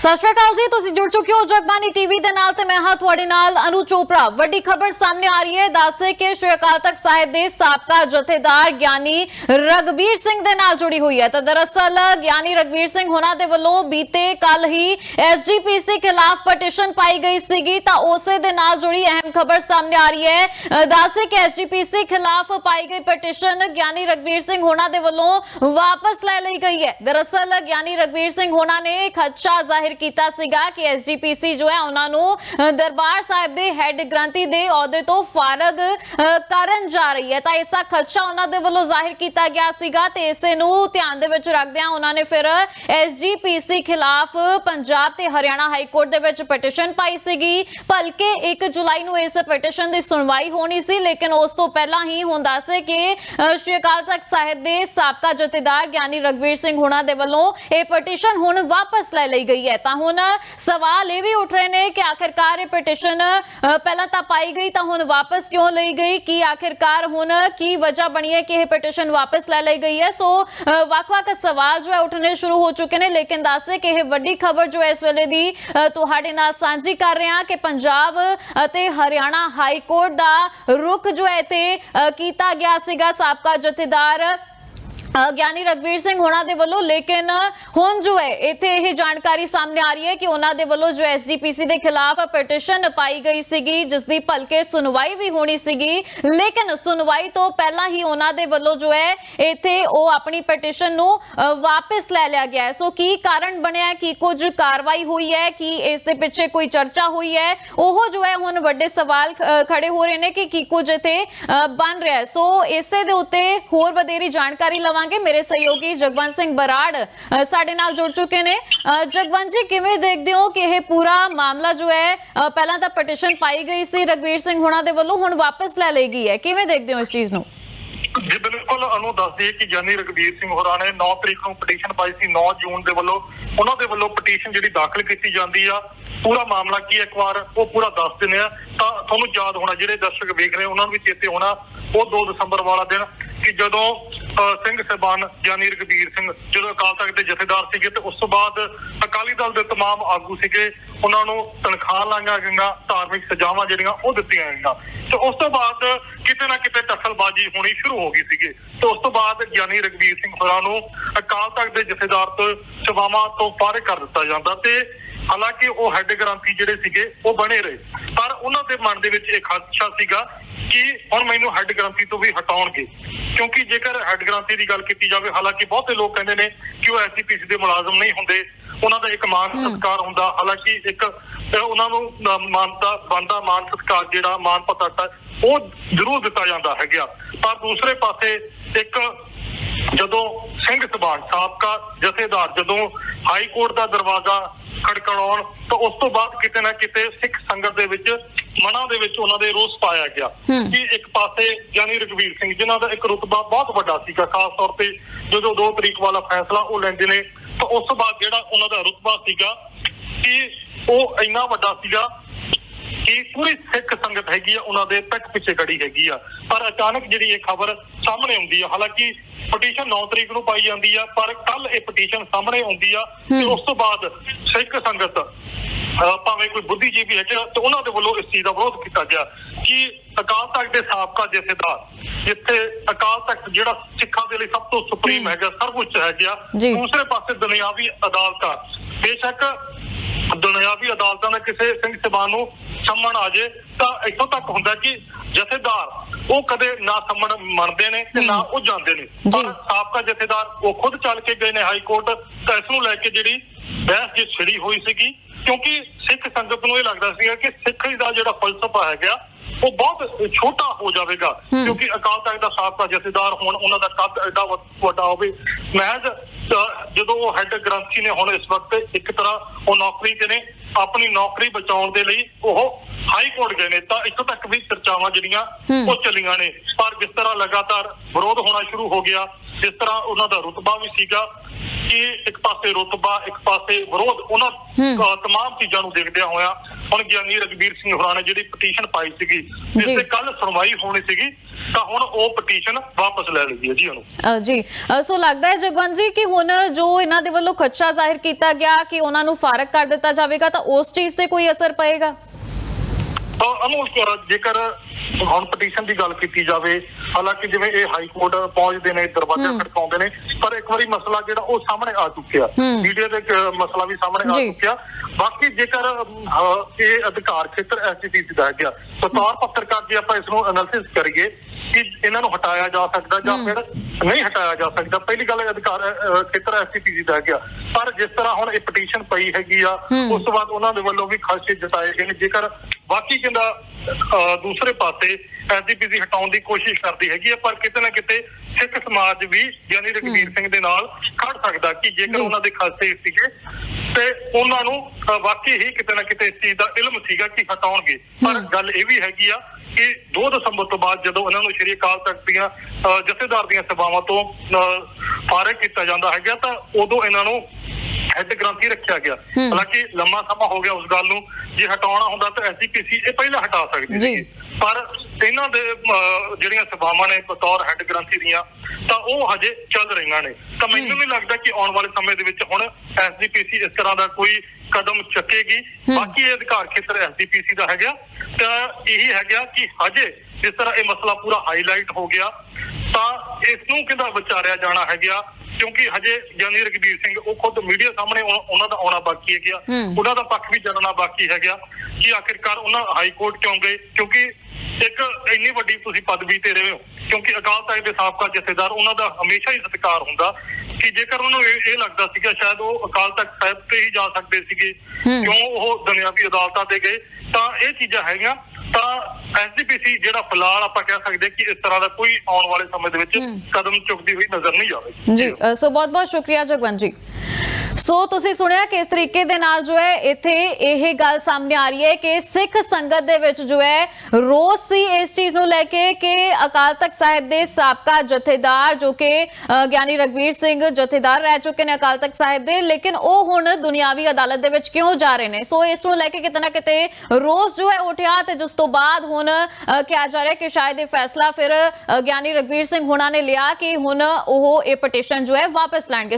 ਸਤਿ ਸ਼੍ਰੀ ਅਕਾਲ ਜੀ ਤੁਸੀਂ ਜੁੜ ਚੁੱਕੇ ਹੋ ਜਗਬਾਨੀ ਟੀਵੀ ਦੇ ਨਾਲ ਤੇ ਮੈਂ ਹਾਂ ਤੁਹਾਡੇ ਨਾਲ ਅਨੂ ਚੋਪੜਾ। ਵੱਡੀ ਖਬਰ ਸਾਹਮਣੇ ਆ ਰਹੀ ਹੈ। ਦੱਸੇ ਕਿ ਸ਼੍ਰੀ ਅਕਾਲ ਤਖਤ ਸਾਹਿਬ ਦੇ ਸਾਬਕਾ ਜਥੇਦਾਰ ਗਿਆਨੀ ਰਗਵੀਰ ਸਿੰਘ ਦੇ ਨਾਲ ਜੁੜੀ ਹੋਈ ਹੈ। ਤਾਂ ਦਰਅਸਲ ਗਿਆਨੀ ਰਗਵੀਰ ਸਿੰਘ ਹੋਣਾ ਦੇ ਵੱਲੋਂ ਬੀਤੇ ਕੱਲ ਹੀ ਐਸਜੀਪੀਸੀ ਖਿਲਾਫ ਪਟੀਸ਼ਨ ਪਾਈ ਗਈ ਸੀਗੀ। ਤਾਂ ਉਸੇ ਦੇ ਨਾਲ ਜੁੜੀ ਅਹਿਮ ਖਬਰ ਸਾਹਮਣੇ ਆ ਰਹੀ ਹੈ। ਅ, ਦੱਸੇ ਕਿ ਐਸਜੀਪੀਸੀ ਖਿਲਾਫ ਪਾਈ ਗਈ ਪਟੀਸ਼ਨ ਗਿਆਨੀ ਰਗਵੀਰ ਸਿੰਘ ਹੋਣਾ ਦੇ ਵੱਲੋਂ ਵਾਪਸ ਲੈ ਲਈ ਗਈ ਹੈ। ਦਰਅਸਲ ਗਿਆਨੀ ਰਗਵੀਰ ਸਿੰਘ ਹੋਣਾ ਨੇ ਖਦਸ਼ਾ ਜ਼ਾਹਿਰ ਕੀਤਾ ਸੀਗਾ ਕਿ ਐਸਜੀਪੀਸੀ ਜੋ ਹੈ ਉਹਨਾਂ ਨੂੰ ਦਰਬਾਰ ਸਾਹਿਬ ਦੇ ਹੈੱਡ ਗ੍ਰੰਥੀ ਦੇ ਅਹੁਦੇ ਤੋਂ ਫਾਰਗ ਕਰਨ ਜਾ ਰਹੀ ਹੈ। ਤਾਂ ਇਸਾ ਖਦਸ਼ਾ ਉਹਨਾਂ ਦੇ ਵੱਲੋਂ ਜ਼ਾਹਿਰ ਕੀਤਾ ਗਿਆ ਸੀਗਾ ਤੇ ਇਸੇ ਨੂੰ ਧਿਆਨ ਦੇ ਵਿੱਚ ਰੱਖਦਿਆਂ ਉਹਨਾਂ ਨੇ ਫਿਰ ਐਸਜੀਪੀਸੀ ਖਿਲਾਫ ਪੰਜਾਬ ਤੇ ਹਰਿਆਣਾ ਹਾਈ ਕੋਰਟ ਦੇ ਵਿੱਚ ਪਟੀਸ਼ਨ ਪਾਈ ਸੀਗੀ। ਭਲਕੇ 1 ਜੁਲਾਈ ਨੂੰ ਇਸ ਪਟੀਸ਼ਨ ਦੀ ਸੁਣਵਾਈ ਹੋਣੀ ਸੀ, ਲੇਕਿਨ ਉਸ ਤੋਂ ਪਹਿਲਾਂ ਹੀ ਹੁਣ ਦੱਸੇ ਕਿ ਸ਼੍ਰੀ ਅਕਾਲ ਤਖਤ ਸਾਹਿਬ ਦੇ ਸਾਬਕਾ ਜਥੇਦਾਰ ਗਿਆਨੀ ਰਗਵੀਰ ਸਿੰਘ ਹੁਣਾ ਦੇ ਵੱਲੋਂ ਇਹ ਪਟੀਸ਼ਨ ਹੁਣ ਵਾਪਸ ਲੈ ਲਈ ਗਈ ਹੈ। ਤਾਂ ਹੁਣ ਸਵਾਲ ਇਹ ਵੀ ਉੱਠ ਰਹੇ ਨੇ ਕਿ ਆਖਿਰਕਾਰ ਇਹ ਪਟੀਸ਼ਨ ਪਹਿਲਾਂ ਤਾਂ ਪਾਈ ਗਈ, ਤਾਂ ਹੁਣ ਵਾਪਸ ਕਿਉਂ ਲਈ ਗਈ? ਕੀ ਆਖਿਰਕਾਰ ਹੁਣ ਕੀ ਵਜ੍ਹਾ ਬਣੀ ਹੈ ਕਿ ਇਹ ਪਟੀਸ਼ਨ ਵਾਪਸ ਲੈ ਲਈ ਗਈ ਹੈ? ਸੋ ਵੱਖ-ਵੱਖ ਸਵਾਲ ਜੋ ਹੈ ਉੱਠਣੇ ਸ਼ੁਰੂ ਹੋ ਚੁੱਕੇ ਨੇ, ਲੇਕਿਨ ਦੱਸਦੇ ਕਿ ਇਹ ਵੱਡੀ ਖਬਰ ਜੋ ਹੈ ਇਸ ਵੇਲੇ ਦੀ ਤੁਹਾਡੇ ਨਾਲ ਸਾਂਝੀ ਕਰ ਰਹੇ ਹਾਂ ਕਿ ਪੰਜਾਬ ਅਤੇ ਹਰਿਆਣਾ ਹਾਈ ਕੋਰਟ ਦਾ ਰੁਖ ਜੋ ਹੈ ਤੇ ਕੀਤਾ ਗਿਆ ਸੀਗਾ ਸਾਬਕਾ ਜਥੇਦਾਰ ਗਿਆਨੀ ਰਗਵੀਰ ਸਿੰਘ ਹੋਣਾ ਦੇ ਵੱਲੋਂ ਲੇਕਿਨ ਹੁਣ ਜੋ ਹੈ ਇੱਥੇ ਇਹ ਜਾਣਕਾਰੀ ਸਾਹਮਣੇ ਆ ਰਹੀ ਹੈ ਕਿ ਉਹਨਾਂ ਦੇ ਵੱਲੋਂ ਜੋ ਐਸਜੀਪੀਸੀ ਦੇ ਖਿਲਾਫ ਪਟੀਸ਼ਨ ਪਾਈ ਗਈ ਸੀਗੀ ਜਿਸ ਦੀ ਭਲਕੇ ਸੁਣਵਾਈ ਵੀ ਹੋਣੀ ਸੀਗੀ। ਲੇਕਿਨ ਸੁਣਵਾਈ ਤੋਂ ਪਹਿਲਾਂ ਹੀ ਉਹਨਾਂ ਦੇ ਵੱਲੋਂ ਜੋ ਹੈ ਇੱਥੇ ਉਹ ਆਪਣੀ ਪਟੀਸ਼ਨ ਨੂੰ ਅ, ਵਾਪਸ ਲੈ ਲਿਆ ਗਿਆ ਹੈ। ਸੋ ਕੀ ਕਾਰਨ ਬਣਿਆ ਹੈ ਕਿ ਕੁਝ ਕਾਰਵਾਈ ਹੋਈ ਹੈ ਕਿ ਇਸ ਦੇ ਪਿੱਛੇ ਕੋਈ ਚਰਚਾ ਹੋਈ ਹੈ? ਉਹ ਜੋ ਹੈ ਹੁਣ ਵੱਡੇ ਸਵਾਲ ਖੜੇ ਹੋ ਰਹੇ ਨੇ ਕਿ ਕੀ ਕੁਝ ਇੱਥੇ ਬਣ ਰਿਹਾ ਹੈ। ਸੋ ਇਸੇ ਦੇ ਉੱਤੇ ਹੋਰ ਵਧੇਰੀ ਜਾਣਕਾਰੀ ਲਵਾਂਗੇ। ਮੇਰੇ ਸਹਿਯੋਗੀ ਜਗਵੰਤ ਸਿੰਘ ਬਰਾੜ ਸਾਡੇ ਨਾਲ ਜੁੜ ਚੁੱਕੇ ਨੇ। ਅ, ਜਗਵੰਤ ਜੀ ਕਿਵੇਂ ਦੇਖਦੇ ਹੋ ਕਿ ਇਹ ਪੂਰਾ ਮਾਮਲਾ ਜੋ ਹੈ ਪਹਿਲਾਂ ਤਾਂ ਪਟੀਸ਼ਨ ਪਾਈ ਗਈ ਸੀ ਰਗਵੀਰ ਸਿੰਘ ਹੋਣਾ ਦੇ ਵੱਲੋਂ ਹੁਣ ਵਾਪਸ ਲੈ ਲਈ ਗਈ ਹੈ। ਕਿਵੇਂ ਦੇਖਦੇ ਹੋ ਇਸ ਚੀਜ਼ ਨੂੰ? ਜੀ ਬਿਲਕੁਲ ਅਨੂ ਦੱਸ ਦਈਏ ਕਿ ਜਾਨੀ ਰਗਵੀਰ ਸਿੰਘ ਹੋਰਾਂ ਨੇ 9 ਤਰੀਕ ਨੂੰ ਪਟੀਸ਼ਨ ਪਾਈ ਸੀ 9 ਜੂਨ ਦੇ ਵੱਲੋਂ। ਉਹਨਾਂ ਦੇ ਵੱਲੋਂ ਪਟੀਸ਼ਨ ਜਿਹੜੀ ਦਾਖਲ ਕੀਤੀ ਜਾਂਦੀ ਆ। ਪੂਰਾ ਮਾਮਲਾ ਕੀ ਹੈ, ਇੱਕ ਵਾਰ ਉਹ ਪੂਰਾ ਦੱਸ ਦਿੰਦੇ ਆ। ਤਾਂ ਤੁਹਾਨੂੰ ਯਾਦ ਹੋਣਾ ਜਿਹੜੇ ਦਰਸ਼ਕ ਵੇਖ ਰਹੇ ਉਹਨਾਂ ਨੂੰ ਵੀ ਚੇਤੇ ਹੋਣਾ ਉਹ 2 ਦਸੰਬਰ ਵਾਲਾ ਦਿਨ ਕਿ ਜਦੋਂ ਸਿੰਘ ਸਹਿਬਾਨ ਜਾਨੀ ਰਗਵੀਰ ਸਿੰਘ ਜਦੋਂ ਅਕਾਲ ਤਖਤ ਦੇ ਜਥੇਦਾਰ ਸੀਗੇ ਤੇ ਉਸ ਤੋਂ ਬਾਅਦ ਅਕਾਲੀ ਦਲ ਦੇ तमाम ਆਗੂ ਸੀਗੇ ਉਹਨਾਂ ਨੂੰ ਤਨਖਾਹ ਲਾਈਆਂ ਗਈਆਂ ਧਾਰਮਿਕ ਸਜ਼ਾਵਾਂ ਜਿਹੜੀਆਂ ਉਹ ਦਿੱਤੀਆਂ ਗਈਆਂ ਤੇ ਉਸ ਤੋਂ ਬਾਅਦ ਕਿਤੇ ਨਾ ਕਿਤੇ ਟੱਸਲਬਾਜ਼ੀ ਹੋਣੀ ਸ਼ੁਰੂ ਹੋ ਗਈ ਸੀਗੀ ਤੇ ਉਸ ਤੋਂ ਬਾਅਦ ਗਿਆਨੀ ਰਗਵੀਰ ਸਿੰਘ ਹੋਰਾਂ ਨੂੰ ਅਕਾਲ ਤਖਤ ਦੇ ਜਥੇਦਾਰ ਤੋਂ ਸੇਵਾਵਾਂ ਤੋਂ ਫਾਰਿਗ ਕਰ ਦਿੱਤਾ ਜਾਂਦਾ ਤੇ ਹਾਲਾਂਕਿ ਉਹ ਹੈੱਡ ਗ੍ਰੰਥੀ ਜਿਹੜੇ ਸੀਗੇ ਉਹ ਬਣੇ ਰਹੇ। ਪਰ ਉਹਨਾਂ ਦੇ ਮਨ ਦੇ ਵਿੱਚ ਇੱਕ ਖਦਸ਼ਾ ਸੀਗਾ ਕਿ ਹੁਣ ਮੈਨੂੰ ਹੈੱਡ ਗ੍ਰੰਥੀ ਤੋਂ ਵੀ ਹਟਾਉਣਗੇ। ਕਿਉਂਕਿ ਜੇਕਰ ਹੈੱਡ ਗ੍ਰੰਥੀ ਦੀ ਗੱਲ ਕੀਤੀ ਜਾਵੇ ਹਾਲਾਂਕਿ ਬਹੁਤੇ ਲੋਕ ਕਹਿੰਦੇ ਨੇ ਕਿ ਉਹ ਐਸਜੀਪੀਸੀ ਦੇ ਮੁਲਾਜ਼ਮ ਨਹੀਂ ਹੁੰਦੇ। ਉਹਨਾਂ ਦਾ ਇੱਕ ਮਾਨ ਸਤਿਕਾਰ ਹੁੰਦਾ। ਹਾਲਾਂਕਿ ਇੱਕ ਉਹਨਾਂ ਨੂੰ ਮਾਨਤਾ ਬੰਦਾ ਮਾਨ ਸਤਿਕਾਰ ਜਿਹੜਾ ਮਾਨ ਪਤਾਟਾ ਉਹ ਜ਼ਰੂਰ ਦਿੱਤਾ ਜਾਂਦਾ ਹੈਗਾ। ਪਰ ਦੂਸਰੇ ਪਾਸੇ ਇੱਕ ਜਦੋਂ ਸਿੰਘ ਸਭਾਨ ਸਾਬਕਾ ਜਥੇਦਾਰ ਜਦੋਂ ਹਾਈ ਕੋਰਟ ਦਾ ਦਰਵਾਜ਼ਾ ਖੜਕਾਉਣ ਤਾਂ ਉਸ ਤੋਂ ਬਾਅਦ ਕਿਤੇ ਨਾ ਕਿਤੇ ਸਿੱਖ ਸੰਗਤ ਦੇ ਵਿੱਚ ਮਨਾਂ ਦੇ ਵਿੱਚ ਉਹਨਾਂ ਦੇ ਰੋਸ ਪਾਇਆ ਗਿਆ। ਕਿ ਇੱਕ ਪਾਸੇ ਯਾਨੀ ਰਗਵੀਰ ਸਿੰਘ ਜਿਨ੍ਹਾਂ ਦਾ ਇੱਕ ਰੁਤਬਾ ਬਹੁਤ ਵੱਡਾ ਸੀਗਾ ਖਾਸ ਤੌਰ ਤੇ ਜਦੋਂ 2 ਤਰੀਕ ਵਾਲਾ ਫੈਸਲਾ ਉਹ ਲੈਂਦੇ ਨੇ ਤਾਂ ਉਸ ਤੋਂ ਬਾਅਦ ਜਿਹੜਾ ਉਹਨਾਂ ਦਾ ਰੁਤਬਾ ਸੀਗਾ ਕਿ ਉਹ ਇੰਨਾ ਵੱਡਾ ਸੀਗਾ ਕਿ ਪੂਰੀ ਸਿੱਖ ਸੰਗਤ ਹੈਗੀ ਆ ਉਹਨਾਂ ਦੇ ਪਿੱਠ ਪਿੱਛੇ ਖੜੀ ਹੈਗੀ ਆ। ਪਰ ਅਚਾਨਕ ਜਿਹੜੀ ਇਹ ਖਬਰ ਸਾਹਮਣੇ ਆਉਂਦੀ ਆ ਹਾਲਾਂਕਿ ਪਟੀਸ਼ਨ 9 ਤਰੀਕ ਨੂੰ ਪਾਈ ਜਾਂਦੀ ਆ ਪਰ ਕੱਲ ਇਹ ਪਟੀਸ਼ਨ ਸਾਹਮਣੇ ਆਉਂਦੀ ਆ ਤੇ ਉਸ ਤੋਂ ਬਾਅਦ ਸਿੱਖ ਸੰਗਤ ਭਾਵੇਂ ਕੋਈ ਬੁੱਧੀਜੀਵੀ ਹੈ ਤੇ ਉਹਨਾਂ ਦੇ ਵੱਲੋਂ ਇਸ ਚੀਜ਼ ਦਾ ਵਿਰੋਧ ਕੀਤਾ ਗਿਆ ਕਿ ਅਕਾਲ ਤਖਤ ਦੇ ਸਾਬਕਾ ਜਥੇਦਾਰ ਜਿੱਥੇ ਅਕਾਲ ਤਖਤ ਜਿਹੜਾ ਸਿੱਖਾਂ ਦੇ ਲਈ ਸਭ ਤੋਂ ਸੁਪਰੀਮ ਹੈਗਾ ਸਰਵਉੱਚ ਹੈਗਾ ਜੀ। ਦੂਸਰੇ ਪਾਸੇ ਦੁਨਿਆਵੀ ਅਦਾਲਤਾਂ। ਬੇਸ਼ੱਕ ਦੁਨਿਆਵੀ ਅਦਾਲਤਾਂ ਦਾ ਕਿਸੇ ਸਿੰਘ ਸਭਾਨ ਨੂੰ ਸੰਮਣ ਆ ਜੇ ਤਾਂ ਇੱਥੋਂ ਤੱਕ ਹੁੰਦਾ ਕਿ ਜਥੇਦਾਰ ਉਹ ਕਦੇ ਨਾ ਸੰਮਣ ਮੰਨਦੇ ਨੇ ਤੇ ਨਾ ਉਹ ਜਾਂਦੇ ਨੇ। ਪਰ ਸਾਬਕਾ ਜਥੇਦਾਰ ਉਹ ਖੁਦ ਚੱਲ ਕੇ ਗਏ ਨੇ ਹਾਈ ਕੋਰਟ ਤਾਂ ਇਸ ਨੂੰ ਲੈ ਕੇ ਜਿਹੜੀ ਬਹਿਸ ਜੀ ਛਿੜੀ ਹੋਈ ਸੀਗੀ ਕਿਉਂਕਿ ਸਿੱਖ ਸੰਗਤ ਨੂੰ ਇਹ ਲੱਗਦਾ ਸੀਗਾ ਕਿ ਸਿੱਖੀ ਦਾ ਜਿਹੜਾ ਫਲਸਫਾ ਹੈਗਾ ਉਹ ਬਹੁਤ ਛੋਟਾ ਹੋ ਜਾਵੇਗਾ। ਕਿਉਂਕਿ ਅਕਾਲ ਤਖਤ ਦਾ ਸਾਬਕਾ ਜਥੇਦਾਰ ਹੁਣ ਉਹਨਾਂ ਦਾ ਕੱਦ ਐਡਾ ਵੱਡਾ ਹੋਵੇ ਮਹਿਜ਼ ਜਦੋਂ ਉਹ ਹੈੱਡ ਗ੍ਰੰਥੀ ਨੇ ਹੁਣ ਇਸ ਵਕਤ ਇੱਕ ਤਰ੍ਹਾਂ ਉਹ ਨੌਕਰੀ ਤੇ ਨੇ ਆਪਣੀ ਨੌਕਰੀ ਬਚਾਉਣ ਦੇ ਲਈ ਉਹ ਹਾਈ ਕੋਰਟ ਗਏ ਨੇ ਤਾਂ ਇੱਥੋਂ ਤੱਕ ਵੀ ਚਰਚਾਵਾਂ ਜਿਹੜੀਆਂ। ਉਹ ਚੱਲੀਆਂ ਨੇ ਪਰ ਜਿਸ ਤਰ੍ਹਾਂ ਲਗਾਤਾਰ ਵਿਰੋਧ ਹੋਣਾ ਸ਼ੁਰੂ ਹੋ ਗਿਆ ਜਿਸ ਤਰ੍ਹਾਂ ਉਹਨਾਂ ਦਾ ਰੁਤਬਾ ਵੀ ਸੀਗਾ ਕਿ ਇੱਕ ਪਾਸੇ ਰੁਤਬਾ ਇੱਕ ਪਾਸੇ ਵਿਰੋਧ ਉਹਨਾਂ ਤਮਾਮ ਚੀਜ਼ਾਂ ਨੂੰ ਦੇਖਦਿਆਂ ਹੋਇਆ ਹੁਣ ਗਿਆਨੀ ਰਗਵੀਰ ਸਿੰਘ ਹੋਰਾਂ ਨੇ ਜਿਹੜੀ ਪਟੀਸ਼ਨ ਪਾਈ ਸੀਗੀ ਜਿਸ। ਤੇ ਕੱਲ ਸੁਣਵਾਈ ਹੋਣੀ ਸੀਗੀ ਤਾਂ ਹੁਣ ਉਹ ਪਟੀਸ਼ਨ ਵਾਪਸ ਲੈ ਲਈ ਹੈ ਜੀ ਉਹਨੂੰ। ਜੀ ਸੋ ਲੱਗਦਾ ਹੈ ਜਗਵੰਤ ਜੀ ਕਿ ਹੁਣ ਜੋ ਇਹਨਾਂ ਦੇ ਵੱਲੋਂ ਖਦਸ਼ਾ ਜ਼ਾਹਿਰ ਕੀਤਾ ਗਿਆ ਕਿ ਉਹਨਾਂ ਨੂੰ ਫਾਰਗ ਕਰ ਦਿੱਤਾ ਜਾਵੇਗਾ ਤਾਂ ਉਸ ਚੀਜ਼ ਤੇ ਕੋਈ ਅਸਰ ਪਏਗਾ? ਤਾਂ ਅ, ਜੇਕਰ ਹੁਣ ਪਟੀਸ਼ਨ ਦੀ ਗੱਲ ਕੀਤੀ ਜਾਵੇ ਹਾਲਾਂਕਿ ਜਿਵੇਂ ਇਹ ਹਾਈ ਕੋਰਟ ਪਹੁੰਚਦੇ ਨੇ ਦਰਵਾਜ਼ਾ। ਖੜਕਾਉਂਦੇ ਨੇ ਪਰ ਇੱਕ ਵਾਰੀ ਮਸਲਾ ਜਿਹੜਾ ਉਹ ਸਾਹਮਣੇ ਆ ਚੁੱਕਿਆ। ਮੀਡੀਆ ਦੇ ਇੱਕ ਮਸਲਾ ਵੀ ਸਾਹਮਣੇ ਆ। ਚੁੱਕਿਆ ਬਾਕੀ ਜੇਕਰ ਇਹ ਅਧਿਕਾਰ ਖੇਤਰ ਐਸਜੀਪੀਸੀ ਦਾ ਹੈਗਾ ਬਤੌਰ ਪੱਤਰਕਾਰ ਜੇ ਆਪਾਂ ਇਸ ਨੂੰ ਐਨਾਲਿਸਿਸ ਕਰੀਏ ਕਿ ਇਹਨਾਂ ਨੂੰ ਹਟਾਇਆ ਜਾ ਸਕਦਾ ਜਾਂ। ਫਿਰ ਨਹੀਂ ਹਟਾਇਆ ਜਾ ਸਕਦਾ ਪਹਿਲੀ ਗੱਲ ਇਹ ਅਧਿਕਾਰ ਖੇਤਰ ਐਸਜੀਪੀਸੀ ਦਾ ਹੈਗਾ ਪਰ ਜਿਸ ਤਰ੍ਹਾਂ ਹੁਣ ਇਹ ਪਟੀਸ਼ਨ ਪਈ ਹੈਗੀ ਆ। ਉਸ ਤੋਂ ਬਾਅਦ ਉਹਨਾਂ ਦੇ ਵੱਲੋਂ ਵੀ ਖਰਚੇ ਜਤਾਏ ਗਏ ਨੇ ਜੇਕਰ ਬਾਕੀ ਕਹਿੰਦਾ ਦੂਸਰੇ ਪਾਸੇ ਐਸਜੀਪੀਸੀ ਹਟਾਉਣ ਦੀ ਕੋਸ਼ਿਸ਼ ਕਰਦੀ ਹੈਗੀ ਹੈ ਪਰ ਕਿਤੇ ਨਾ ਕਿਤੇ ਸਿੱਖ ਸਮਾਜ ਵੀ ਯਾਨੀ ਰਘਵੀਰ ਸਿੰਘ ਦੇ ਨਾਲ ਖੜ ਸਕਦਾ ਕਿ ਜੇਕਰ। ਉਹਨਾਂ ਦੇ ਖਾਸੇ ਸੀਗੇ ਤੇ ਉਹਨਾਂ ਨੂੰ ਵਾਕਈ ਹੀ ਕਿਤੇ ਨਾ ਕਿਤੇ ਇਸ ਚੀਜ਼ ਦਾ ਇਲਮ ਸੀਗਾ ਕਿ ਹਟਾਉਣਗੇ ਪਰ। ਗੱਲ ਇਹ ਵੀ ਹੈਗੀ ਆ ਕਿ 2 ਦਸੰਬਰ ਤੋਂ ਬਾਅਦ ਜਦੋਂ ਇਹਨਾਂ ਨੂੰ ਸ਼੍ਰੀ ਅਕਾਲ ਤਖਤ ਦੀਆਂ ਜਥੇਦਾਰ ਦੀਆਂ ਸਭਾਵਾਂ ਤੋਂ ਫਾਰਗ ਕੀਤਾ ਜਾਂਦਾ ਹੈਗਾ ਤਾਂ ਉਦੋਂ ਇਹਨਾਂ ਨੂੰ ਹੈੱਡ ਗ੍ਰੰਥੀ ਰੱਖਿਆ ਗਿਆ। ਹਾਲਾਂਕਿ ਲੰਮਾ ਸਮਾਂ ਹੋ ਗਿਆ ਉਸ ਗੱਲ ਨੂੰ ਜੇ ਹਟਾਉਣਾ ਹੁੰਦਾ ਤਾਂ ਐਸਜੀਪੀਸੀ ਇਹ ਪਹਿਲਾਂ ਹਟਾ ਸਕਦੀ। ਸੀ ਪਰ ਇਹਨਾਂ ਦੇ ਜਿਹੜੀਆਂ ਸਭਾਵਾਂ ਨੇ ਬਤੌਰ ਹੈੱਡ ਗ੍ਰੰਥੀ ਦੀਆਂ ਤਾਂ ਉਹ ਹਜੇ ਚੱਲ ਰਹੀਆਂ ਨੇ। ਤਾਂ ਮੈਨੂੰ ਨਹੀਂ ਲੱਗਦਾ ਕਿ ਆਉਣ ਵਾਲੇ ਸਮੇਂ ਦੇ ਵਿੱਚ ਹੁਣ ਐਸਜੀਪੀਸੀ ਇਸ ਤਰ੍ਹਾਂ ਦਾ ਕੋਈ ਕਦਮ ਚੱਕੇਗੀ। ਬਾਕੀ ਇਹ ਅਧਿਕਾਰ ਖੇਤਰ ਐਸਜੀਪੀਸੀ ਦਾ ਹੈਗਾ। ਤਾਂ ਇਹੀ ਹੈਗਾ ਕਿ ਹਜੇ ਜਿਸ ਤਰ੍ਹਾਂ ਇਹ ਮਸਲਾ ਪੂਰਾ ਹਾਈਲਾਈਟ ਹੋ ਗਿਆ ਤਾਂ ਇਸ ਨੂੰ ਕਿੰਦਾ ਵਿਚਾਰਿਆ ਜਾਣਾ ਹੈਗਾ? ਕਿਉਂਕਿ ਹਜੇ ਗਿਆਨੀ ਰਘਬੀਰ ਸਿੰਘ ਉਹ ਖੁਦ ਮੀਡੀਆ ਸਾਹਮਣੇ ਉਹ- ਉਹਨਾਂ ਦਾ ਆਉਣਾ ਬਾਕੀ ਹੈ ਗਿਆ ਹੂੰ। ਉਹਨਾਂ ਦਾ ਪੱਖ ਵੀ ਜਾਣਨਾ ਬਾਕੀ ਹੈਗਾ ਕਿ ਆਖਿਰਕਾਰ ਉਹਨਾਂ ਹਾਈ ਕੋਰਟ ਕਿਉਂ ਗਏ? ਕਿਉਂਕਿ ਇੱਕ ਇੰਨੀ ਵੱਡੀ ਤੁਸੀਂ ਪਦਵੀ ਤੇ ਰਹੇ ਹੋ ਕਿਉਂਕਿ ਅਕਾਲ ਤਖਤ ਦੇ ਸਾਬਕਾ ਜਥੇਦਾਰ ਉਹਨਾਂ ਦਾ ਹਮੇਸ਼ਾ ਹੀ ਸਤਿਕਾਰ ਹੁੰਦਾ ਕਿ ਜੇਕਰ ਉਹਨਾਂ ਨੂੰ ਇਹ ਲੱਗਦਾ ਸੀਗਾ ਸ਼ਾਇਦ ਉਹ ਅਕਾਲ ਤਖਤ ਸਾਹਿਬ ਤੇ ਹੀ ਜਾ ਸਕਦੇ ਸੀਗੇ। ਹੂੰ। ਕਿਉਂ ਉਹ ਦੁਨਿਆਵੀ ਅਦਾਲਤਾਂ ਤੇ ਗਏ? ਤਾਂ ਇਹ ਚੀਜ਼ਾਂ ਹੈਗੀਆਂ। ਤਾਂ ਐਸਜੀਪੀਸੀ ਜਿਹੜਾ ਫਿਲਹਾਲ ਆਪਾਂ ਕਹਿ ਸਕਦੇ ਕਿ ਇਸ ਤਰ੍ਹਾਂ ਦਾ ਕੋਈ ਆਉਣ ਵਾਲੇ ਸਮੇਂ ਦੇ ਵਿੱਚ। ਕਦਮ ਚੁੱਕਦੀ ਹੋਈ ਨਜ਼ਰ ਨਹੀਂ ਆਵੇਗੀ। ਜੀ ਸੋ ਬਹੁਤ ਬਹੁਤ ਸ਼ੁਕਰੀਆ ਜਗਵੰਤ ਜੀ। ਸੋ ਤੁਸੀਂ ਸੁਣਿਆ ਕਿ ਇਸ ਤਰੀਕੇ ਦੇ ਨਾਲ ਜੋ ਹੈ ਇੱਥੇ ਇਹ ਗੱਲ ਸਾਹਮਣੇ ਆ ਰਹੀ ਹੈ ਕਿ ਸਿੱਖ ਸੰਗਤ ਦੇ ਵਿੱਚ ਜੋ ਹੈ ਰੋਸ ਸੀ ਇਸ ਚੀਜ਼ ਨੂੰ ਲੈ ਕੇ ਕਿ ਅਕਾਲ ਤਖਤ ਸਾਹਿਬ ਦੇ ਸਾਬਕਾ ਜਥੇਦਾਰ ਜੋ ਕਿ ਗਿਆਨੀ ਰਗਵੀਰ ਸਿੰਘ ਜਥੇਦਾਰ ਰਹਿ ਚੁੱਕੇ ਨੇ ਅਕਾਲ ਤਖਤ ਸਾਹਿਬ ਦੇ ਲੇਕਿਨ ਉਹ ਹੁਣ ਦੁਨਿਆਵੀ ਅਦਾਲਤ ਦੇ ਵਿੱਚ ਕਿਉਂ ਜਾ ਰਹੇ ਨੇ? ਸੋ ਇਸ ਨੂੰ ਲੈ ਕੇ ਕਿਤੇ ਨਾ ਕਿਤੇ ਰੋਸ ਜੋ ਹੈ ਉਠਿਆ ਤੇ ਜਿਸ ਤੋਂ ਬਾਅਦ ਹੁਣ ਕਿਹਾ ਜਾ ਰਿਹਾ ਕਿ ਸ਼ਾਇਦ ਇਹ ਫੈਸਲਾ ਫਿਰ ਗਿਆਨੀ ਰਗਵੀਰ ਸਿੰਘ ਹੁਣਾਂ ਨੇ ਲਿਆ ਕਿ ਹੁਣ ਉਹ ਇਹ ਪਟੀਸ਼ਨ ਜੋ ਹੈ ਵਾਪਸ ਲੈਣਗੇ।